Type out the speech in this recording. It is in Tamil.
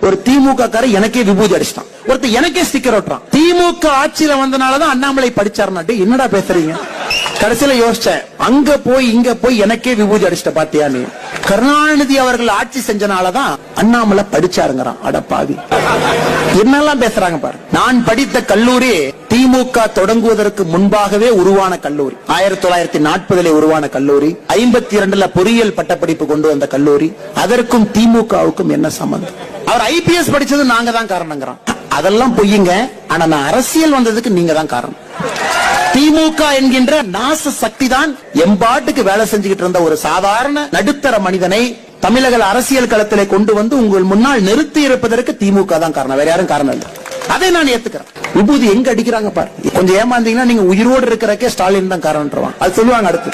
ஒரு திமுக கார எனக்கே விபூதி அடிச்சிட்டான். ஒருத்தர் எனக்கே ஸ்டிக்கர் ஒட்டுறான் திமுக ஆட்சியில வந்தனாலதான் அண்ணாமலை படிச்சாருனாட்டு என்னடா பேசுறீங்க? கடைசியில யோசிச்சேன் அங்க போய் இங்க போய் எனக்கே விபூதி அடிச்சிட்ட பாத்தியா நீ? கருணாநிதி அவர்கள் ஆட்சி செஞ்சனாலதான் அண்ணாமலை படிச்சாருங்கிறான் அட என்னெல்லாம் பேசுறாங்க பாரு. நான் படித்த கல்லூரி திமுக தொடங்குவதற்கு முன்பாகவே உருவான கல்லூரி. ஆயிரத்தி தொள்ளாயிரத்தி நாற்பதுல உருவான கல்லூரி ஐம்பத்தி இரண்டுல பொறியியல் பட்டப்படிப்பு கொண்டு வந்த கல்லூரி அதற்கும் திமுகவுக்கும் என்ன சம்பந்தம்? அவர் ஐபிஎஸ் படிச்சது நாங்க தான் காரணங்கிறான் அதெல்லாம் பொய்யுங்க. ஆனா நான் அரசியல் வந்ததுக்கு நீங்க தான் காரணம். திமுக என்கின்ற நாச சக்தி தான் எம்பாட்டுக்கு வேலை செஞ்சுக்கிட்டு இருந்த ஒரு சாதாரண நடுத்தர மனிதனை தமிழக அரசியல் களத்திலே கொண்டு வந்து உங்கள் முன்னால் நிறுத்தி இருப்பதற்கு திமுக தான் காரணம். வேற யாரும் காரணம் இல்லை. அதை நான் ஏத்துக்கிறேன். விபூதி எங்க அடிக்கிறாங்க பாரு. கொஞ்சம் ஏமாந்தீங்கன்னா நீங்க உயிரோடு இருக்கிறக்கே ஸ்டாலின் தான் காரணம் அது சொல்லுவாங்க அடுத்து.